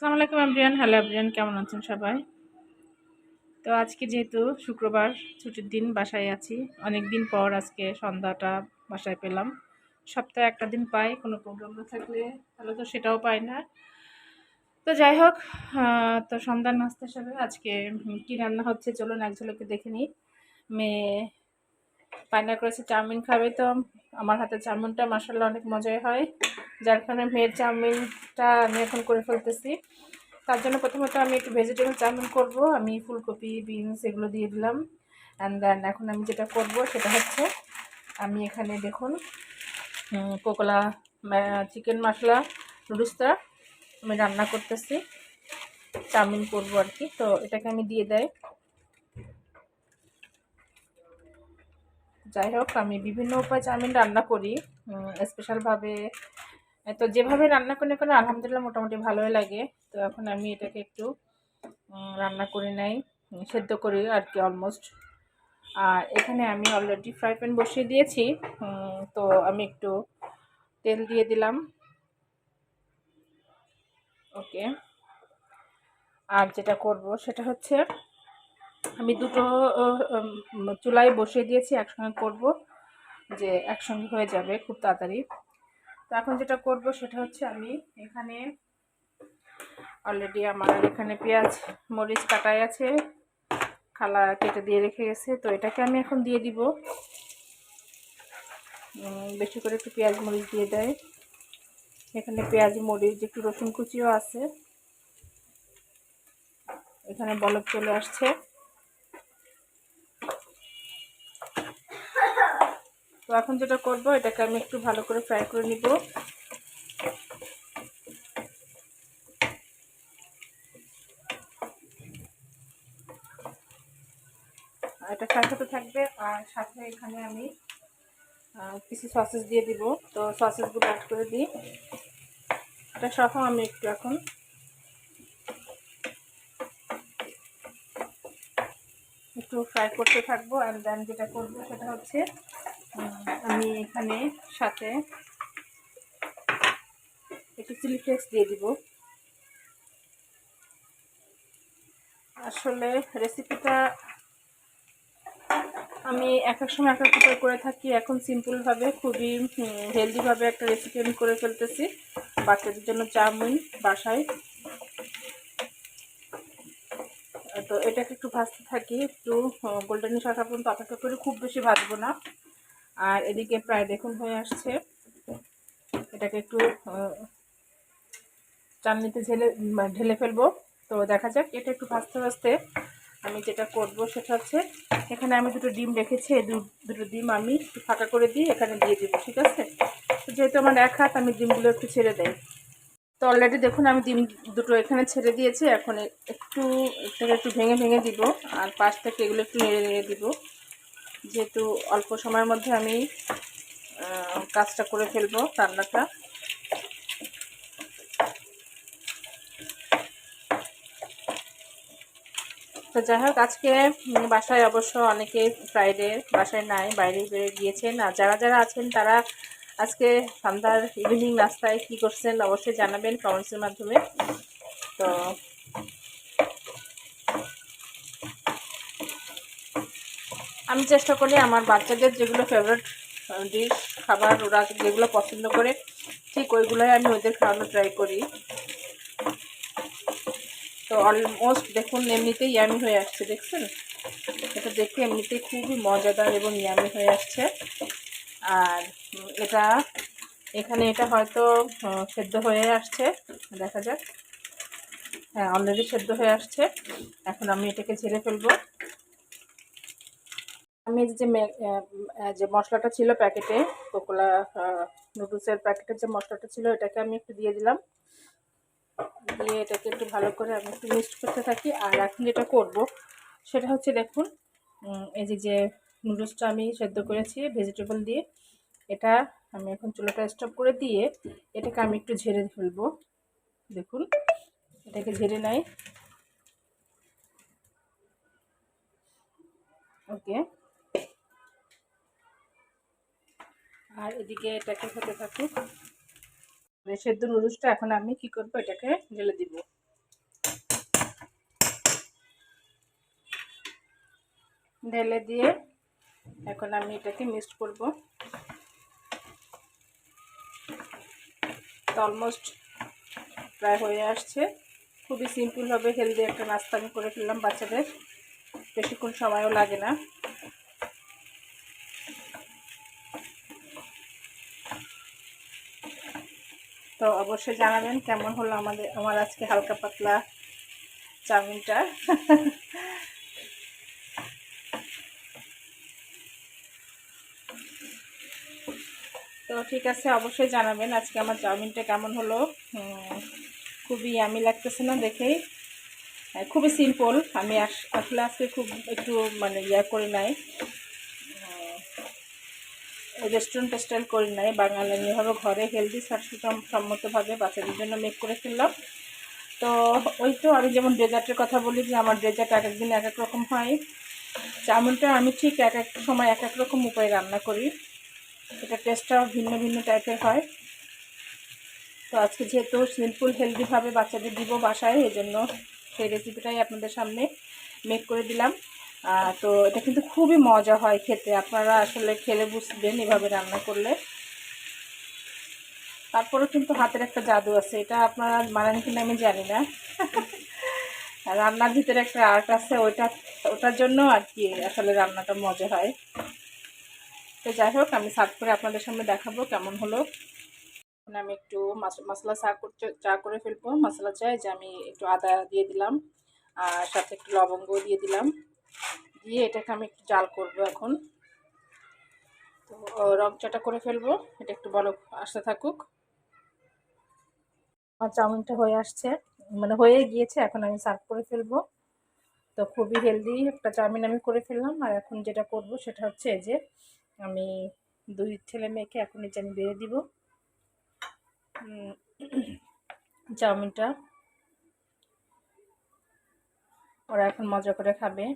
আসসালামু আলাইকুম আবরিয়ান হ্যালো আবরিয়ান কেমন আছেন সবাই? তো আজকে যেহেতু শুক্রবার, ছুটির দিন, বাসায় আছি। অনেক দিন পর আজকে সন্ধ্যাটা বাসায় পেলাম। সপ্তাহে একটা দিন পাই, কোনো প্রোগ্রাম না থাকলে তাহলে তো সেটাও পাই না। তো যাই হোক তো সন্ধ্যার নাস্তা হিসাবে আজকে কী রান্না হচ্ছে চলুন এক ঝলকে দেখে নিই। মেয়ে পায়না করেছে, চাউমিন খাবে তো। আমার হাতে চাউমিনটা মাসাল্লাহ অনেক মজাই হয়। যার কারণে মেয়ের চাউমিনটা আমি এখন করে ফেলতেছি। তার জন্য প্রথমত আমি একটু ভেজিটেবল চাউমিন করব। আমি ফুলকপি বিনস এগুলো দিয়ে দিলাম। অ্যান্ড দেন এখন আমি যেটা করব সেটা হচ্ছে আমি এখানে দেখুন পোকলা চিকেন মশলা নুডলসটা আমি রান্না করতেছি। চাউমিন করব আর কি। তো এটাকে আমি দিয়ে দেয় যাই হোক, আমি বিভিন্ন উপায়ে চাউমিন রান্না করি। স্পেশালভাবে তো যেভাবে রান্না করি কেন আলহামদুলিল্লাহ মোটামুটি ভালোই লাগে। তো এখন আমি এটাকে একটু রান্না করে নেই, সেদ্ধ করি আর কি অলমোস্ট আর এখানে আমি অলরেডি ফ্রাই প্যান বসিয়ে দিয়েছি। তো আমি একটু তেল দিয়ে দিলাম। ওকে। আর যেটা করব সেটা হচ্ছে, আমি দুটো চুলায় বসিয়ে দিয়েছি, একসঙ্গে করব যে একসঙ্গে হয়ে যাবে খুব তাড়াতাড়ি। তো এখন যেটা করব সেটা হচ্ছে আমি এখানে অলরেডি আমার এখানে পেঁয়াজ, মরিচ কাটাই আছে, খালা কেটে দিয়ে রেখে গেছে। তো এটাকে আমি এখন দিয়ে দিব। বেশি করে একটু পেঁয়াজ, মরিচ দিয়ে দেয়। এখানে পেঁয়াজ, মরিচ একটু রসুন কুচিও আছে। এখানে বলক চলে আসছে। তো এখন যেটা করব, এটাকে আমি একটু ভালো করে ফ্রাই করে নিব। এটা ফ্রাই হতে থাকবে, আর সাথে এখানে আমি কিছু সসেস দিয়ে দিব। তো সসেসগুলো অ্যাড করে দিই। এটা সহ আমি একটু এখন একটু ফ্রাই করতে থাকব অ্যান্ড দেন যেটা করব সেটা হচ্ছে আমি এখানে সাথে একটু চিলি ফ্লেক্স দিয়ে দিব। আসলে রেসিপিটা আমি এক এক সময় এক এক রকম করে থাকি। এখন সিম্পলভাবে খুবই হেলদিভাবে একটা রেসিপি আমি করে ফেলতেছি। বাচ্চাদের জন্য চাউমিন বাসায়। তো এটাকে একটু ভাজতে থাকি। একটু গোল্ডেন শাখা পর্যন্ত অপেক্ষা করে খুব বেশি ভাজবো না। আর এদিকে প্রায় দেখুন হয়ে আসছে। এটাকে একটু আহ, চাটনিতে ঝেলে ঢেলে ফেলব। তো দেখা যাক এটা একটু ভাজতে ভাজতে আমি যেটা করব সেটা হচ্ছে এখানে আমি দুটো ডিম রেখেছি দুটো ডিম আমি ফাঁকা করে দিয়ে এখানে দিয়ে দিব ঠিক আছে? তো যেহেতু আমার এক হাত আমি ডিমগুলো একটু ছেড়ে দেয় তো অলরেডি দেখুন আমি ডিম দুটো এখানে ছেড়ে দিয়েছি এখন একটু একটু ভেঙে ভেঙে দিব আর পাশ থেকে এগুলো একটু নেড়ে নেড়ে দিব। যেহেতু অল্প সময়ের মধ্যে আমি কাজটা করে ফেলব রান্নাটা। তো যাই হোক, আজকে বাসায় অবশ্য অনেকে ফ্রাইডে বাসায় নাই, বাইরে বেরিয়ে গিয়েছেন। আর যারা যারা আছেন, তারা আজকে সন্ধ্যার ইভিনিং নাস্তায় কী করছেন অবশ্যই জানাবেন কমেন্টসের মাধ্যমে। তো আমি চেষ্টা করি আমার বাচ্চাদের যেগুলো ফেভারিট ডিশ খাবার, ওরা যেগুলো পছন্দ করে, ঠিক ওইগুলোই আমি ওদের খাওয়ানো ট্রাই করি। তো অলমোস্ট দেখুন, এমনিতেই ইয়ামি হয়ে আসছে, দেখছেন? এটা দেখতে এমনিতেই খুবই মজাদার এবং ইয়ামি হয়ে আসছে। আর এটা, এখানে এটা হয়তো সেদ্ধ হয়ে আসছে, দেখা যাক। হ্যাঁ অলরেডি সেদ্ধ হয়ে আসছে। এখন আমি এটাকে ঝেড়ে ফেলব। আমি যে যে মশলাটা ছিল প্যাকেটে, কোকোলা নুডলসের প্যাকেটের যে মশলাটা ছিল, এটাকে আমি একটু দিয়ে দিলাম। দিয়ে এটাকে একটু ভালো করে আমি একটু মিক্সড করতে থাকি। আর এখন যেটা করব, সেটা হচ্ছে দেখুন এই যে যে নুডলসটা আমি সেদ্ধ করেছি ভেজিটেবল দিয়ে, এটা আমি এখন চুলাটা স্টপ করে দিয়ে এটাকে আমি একটু ঝেড়ে ফেলব। দেখুন, এটাকে ঝেড়ে নেয় ওকে। আর এদিকে এটাকে হতে থাকুক। মানে সেদ্ধ নুডলসটা এখন আমি কি করব, এটাকে ঢেলে দিব। ঢেলে দিয়ে এখন আমি এটাকে মিক্সড করব। তো অলমোস্ট প্রায় হয়ে আসছে। খুবই সিম্পলভাবে হেলদি একটা নাস্তা আমি করে ফেললাম বাচ্চাদের। বেশিক্ষণ সময়ও লাগে না। তো অবশ্যই জানাবেন কেমন হলো আমাদের আমার আজকে হালকা পাতলা চাউমিনটা। তো ঠিক আছে অবশ্যই জানাবেন আজকে আমার চাউমিনটা কেমন হলো। খুবই আমি লাগতেছে না দেখেই। হ্যাঁ, খুবই সিম্পল আমি আসলে আজকে খুব একটু মানে ইয়া করি নাই। রেস্টুরেন্ট স্টাইল করি নাই। বাঙালি এভাবে ঘরে হেলদি সম্মতভাবে বাচ্চাদের জন্য মেক করে ফেললাম। তো ওই তো আমি যেমন ডেজার্টের কথা বলি যে আমার ডেজার্ট এক একদিন এক এক রকম হয়। চাউমিনটা আমি ঠিক এক এক সময় এক এক রকম উপায়ে রান্না করি। এটা টেস্টটাও ভিন্ন ভিন্ন টাইপের হয়। তো আজকে যেহেতু সিম্পল হেলদিভাবে বাচ্চাদের দিব বাসায় এই জন্য সেই রেসিপিটাই আপনাদের সামনে মেক করে দিলাম। তো এটা কিন্তু খুবই মজা হয় খেতে। আপনারা আসলে খেলে বুঝবেন এভাবে রান্না করলে। তারপরে কিন্তু হাতের একটা জাদু আছে। এটা আপনারা মানেন কিনা আমি জানি না। রান্নার ভিতরে একটা আর্ট আছে, ওইটা, ওটার জন্য আর কি আসলে রান্নাটা মজা হয়। তো যাই হোক, আমি সার্ভ করে আপনাদের সামনে দেখাবো কেমন হলো। আমি একটু মশলা চা চা করে ফেলব। মশলা চাই যে আমি একটু আদা দিয়ে দিলাম, আর সাথে একটু লবঙ্গ দিয়ে দিলাম। দিয়ে এটাকে আমি একটু জাল করব এখন। তো রং চাটা করে ফেলব, এটা একটু বলো আসতে থাকুক। আমার চাউমিনটা হয়ে আসছে মানে হয়ে গিয়েছে, এখন আমি সার্ভ করে ফেলব। তো খুবই হেলদি একটা চাউমিন আমি করে ফেললাম, আর এখন যেটা করব সেটা হচ্ছে যে আমি দুই ছেলে মেয়েকে এখন নিচে আমি বেড়ে দিব। চাউমিনটা। ওরা এখন মজা করে খাবে।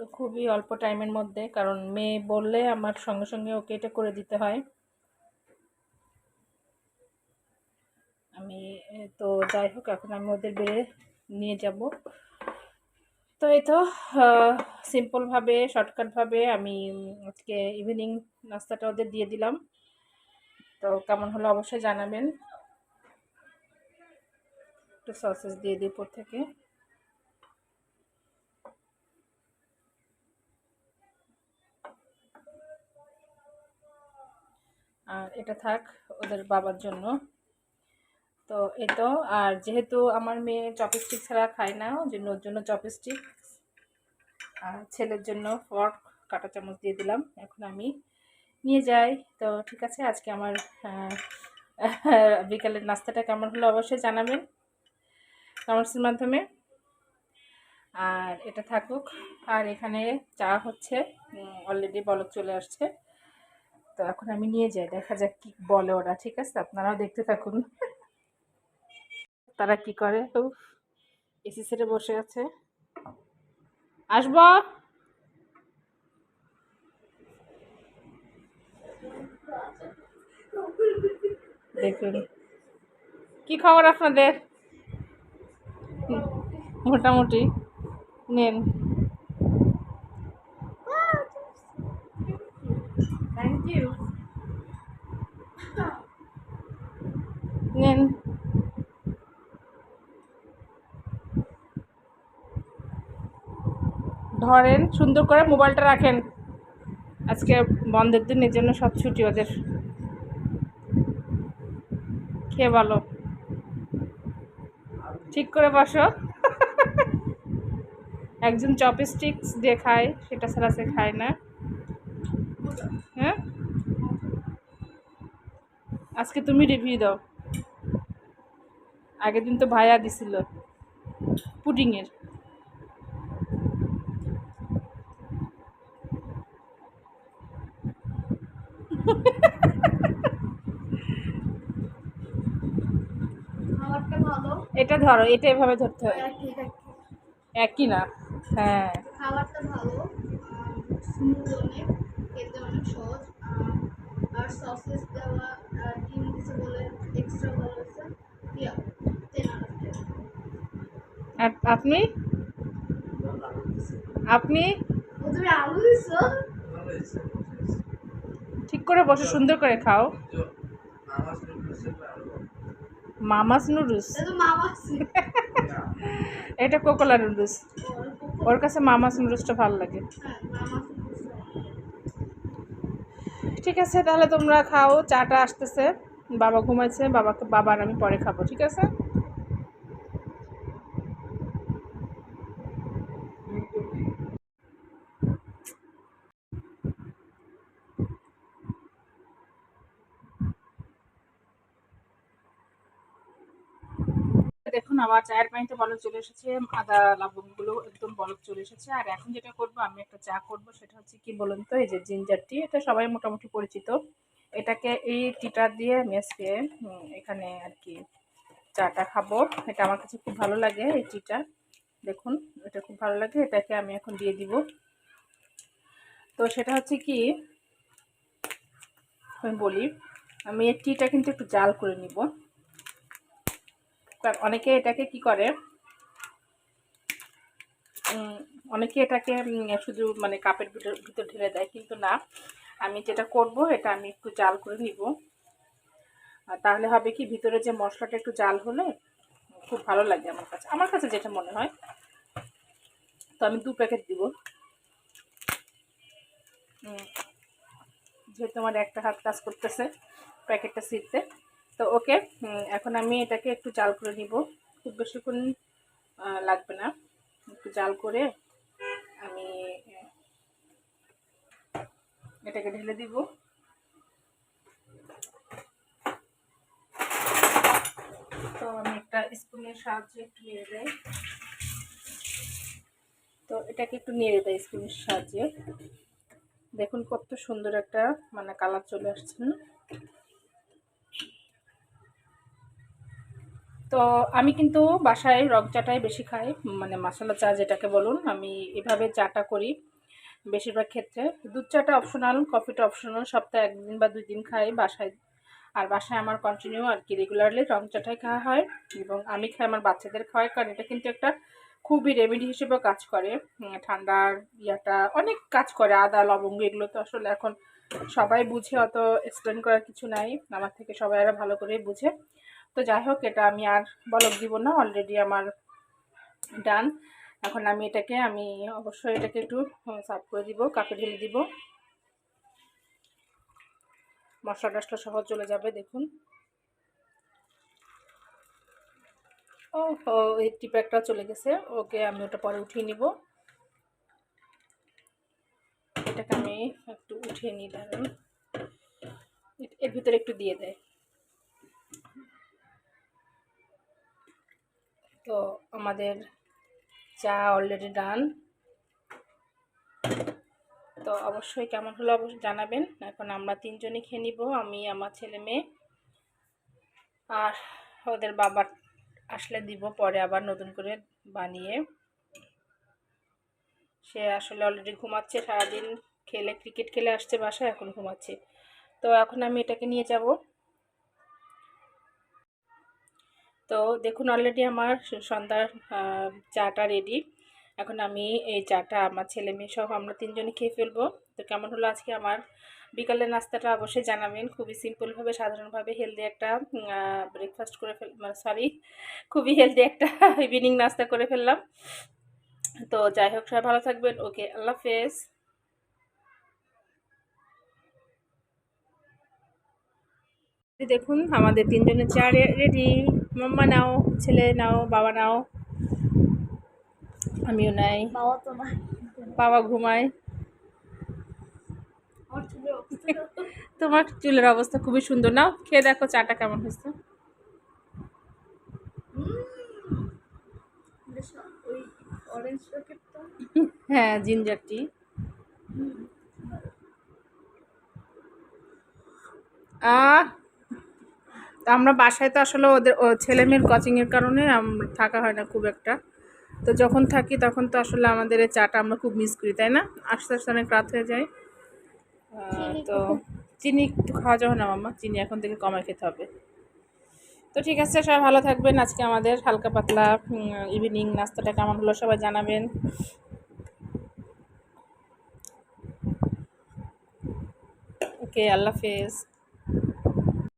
তো খুবই অল্প টাইমের মধ্যে, কারণ মেয়ে বললে আমার সঙ্গে সঙ্গে ওকে এটা করে দিতে হয়। আমি, তো যাই হোক, এখন আমি ওদের বেড়ে নিয়ে যাব। তো এই তো সিম্পলভাবে শর্টকাটভাবে আমি আজকে ইভিনিং নাস্তাটা ওদের দিয়ে দিলাম। তো কেমন হলো অবশ্যই জানাবেন। একটু সসেস দিয়ে দিই উপর থেকে। আর এটা থাক ওদের বাবার জন্য। তো এই তো, আর যেহেতু আমার মেয়ে চপস্টিক ছাড়া খায় না ওই জন্য ওর জন্য চপস্টিক আর ছেলের জন্য ফর্ক কাটা চামচ দিয়ে দিলাম, এখন আমি নিয়ে যাই। তো ঠিক আছে, আজকে আমার বিকালের নাস্তাটা কেমন হলো অবশ্যই জানাবেন কমেন্টসের মাধ্যমে। আর এটা থাকুক, আর এখানে চা হচ্ছে অলরেডি বলক চলে আসছে। তো এখন আমি নিয়ে যাই, দেখা যাক কি বলে ওরা, ঠিক আছে? আপনারাও দেখতে থাকুন। তারা কি করে? তো এসি সেটে বসে আছে। আসব? দেখুন। কি খবর আপনাদের? মোটামুটি। নেন। নেন ধরেন, সুন্দর করে মোবাইলটা রাখেন। আজকে বন্ধের দিন এর জন্য সব ছুটি ওদের। খেয়ে ভালো। ঠিক করে বসো। একজন চপস্টিক্স দিয়ে খায়, সেটা ছাড়া সে খায় না হ্যাঁ আজকে তুমি রিভিউ দাও। আগের দিন তো ভাইয়া দিছিল পুডিংয়ের এটা ধরো এটা এভাবে ধরতে হয়। একই না? হ্যাঁ। খাবারটা ভালো স্মুথ অনেক খেতে অনেক সহজ। সসেস দেওয়া ডিম দিছে বলে এক্সট্রা ভালো হয়েছে ইয়া আর আপনি? আপনি? তুমি আলু দিছো ঠিক করে বসে সুন্দর করে খাও। Mama's noodles. এটা কোকোলা নুডলস। ওর কাছে মামাস নুডলসটা ভালো লাগে। হ্যাঁ ঠিক আছে, তাহলে তোমরা খাও, চাটা আসতেছে, বাবা ঘুমাইছে, বাবাকে, বাবার আমি পরে খাব, ঠিক আছে? আমার চায়ের পানিতে বলক চলে এসেছে, আদা লবঙ্গগুলো একদম বলক চলে এসেছে। আর এখন যেটা করব, আমি একটা চা করব, সেটা হচ্ছে কি বলুন তো, এই যে জিঞ্জার টি এটা সবাই মোটামুটি পরিচিত। এটাকে এই টিটা দিয়ে আমি এখানে আর কি চাটা খাব। এটা আমার কাছে খুব ভালো লাগে, এই টিটা দেখুন, এটা খুব ভালো লাগে, এটাকে আমি এখন দিয়ে দিব। তো সেটা হচ্ছে কি, আমি বলি, আমি এই টিটা কিন্তু একটু জাল করে নিব। অনেকে এটাকে কি করে? অনেকে এটাকে শুধু মানে কাপের ভিতর ঢেলে দেয়, কিন্তু না। আমি যেটা করব, এটা আমি একটু জাল করে নিব। আর তাহলে হবে কি, ভিতরে যে মশলাটা একটু জাল হলে খুব ভালো লাগে আমার কাছে। আমার কাছে যেটা মনে হয়। তো আমি দু প্যাকেট দিব। যেহেতু আমার একটা হাত কাজ করতেছে, প্যাকেটটা ছিঁড়তে। তো ওকে এখন আমি এটাকে একটু জাল করে নিব। খুব বেশিক্ষণ লাগবে না। একটু জাল করে আমি এটাকে ঢেলে দিব। তো আমি একটা স্পুনের সাহায্যে একটু নেড়ে দেয় তো এটাকে একটু নেড়ে দেয় স্পুনের সাহায্যে। দেখুন কত সুন্দর একটা মানে কালার চলে আসছে না? তো আমি কিন্তু বাসায় রক চাটাই বেশি খাই মানে মশলা চা যেটাকে বলুন, আমি এভাবে চাটা করি বেশিরভাগ ক্ষেত্রে। দুধ চাটা অপশনাল কফিটা অপশনাল সপ্তাহে একদিন বা দুই দিন খাই বাসায়। আর বাসায় আমার কন্টিনিউ আর কি রেগুলারলি রং চাটাই খাওয়া হয় এবং আমি খাই আমার বাচ্চাদের খাওয়াই, কারণ এটা কিন্তু একটা খুবই রেমেডি হিসেবে কাজ করে। ঠান্ডার ইয়াটা অনেক কাজ করে, আদা, লবঙ্গ এগুলো তো আসলে এখন সবাই বুঝে, অত এক্সপ্লেন করার কিছু নাই। আমার থেকে সবাই আরও ভালো করেই বুঝে। তো যাই হোক, এটা আমি আর বলক দিব না অলরেডি আমার ডান এখন আমি এটাকে, আমি অবশ্যই এটাকে একটু সার্ভ করে দিব কাপে ঢেলে দিব। মশলা টশলা সহজ চলে যাবে, দেখুন। ও ও এই টিপ্যাকটা চলে গেছে। ওকে, আমি ওটা পরে উঠিয়ে নিব। এটাকে আমি একটু উঠিয়ে নিই দাঁড়ান এর ভিতরে একটু দিয়ে দেয়। তো আমাদের চা অলরেডি ডান তো অবশ্যই কেমন হলো অবশ্যই জানাবেন। এখন আমরা তিনজনই খেয়ে নিব, আমি, আমার ছেলে, মেয়ে। আর ওদের বাবা আসলে দিব পরে আবার নতুন করে বানিয়ে। সে আসলে অলরেডি ঘুমাচ্ছে, সারাদিন খেলে ক্রিকেট খেলে আসছে বাসায়, এখন ঘুমাচ্ছে। তো এখন আমি এটাকে নিয়ে যাব। তো দেখুন অলরেডি আমার সন্ধ্যার চাটা রেডি এখন আমি এই চাটা আমার ছেলে মেয়ে সহ আমরা তিনজনে খেয়ে ফেলব। তো কেমন হলো আজকে আমার? বিকালের নাস্তাটা অবশ্যই জানাবেন। খুবই সিম্পলভাবে সাধারণভাবে হেলদি একটা ব্রেকফাস্ট করে ফেল মানে সরি খুবই হেলদি একটা ইভিনিং নাস্তা করে ফেললাম। তো যাই হোক, সবাই ভালো থাকবেন। ওকে, আল্লাহ হাফেজ। দেখুন, আমাদের তিনজনের চা রেডি মাম্মা নাও ছেলে নাও বাবা নাও। আমিও নাই। বাবা ঘুমায়। তোমার চুলের অবস্থা খুবই সুন্দর। নাও খেয়ে দেখো চাটা কেমন হয়েছে। হ্যাঁ জিঞ্জার টি আহ! তা আমরা বাসায় তো আসলে ওদের ছেলে মেয়ের কোচিংয়ের কারণে থাকা হয় না খুব একটা। তো যখন থাকি তখন তো আসলে আমাদের এই চাটা আমরা খুব মিস করি তাই না? আস্তে আস্তে অনেক রাত হয়ে যায়। তো চিনি একটু খাওয়া যাবে না মামা চিনি এখন থেকে কমায় খেতে হবে। তো ঠিক আছে সবাই ভালো থাকবেন। আজকে আমাদের হালকা পাতলা ইভিনিং নাস্তাটা কেমন হলো সবাই জানাবেন। ওকে আল্লাহ হাফেজ।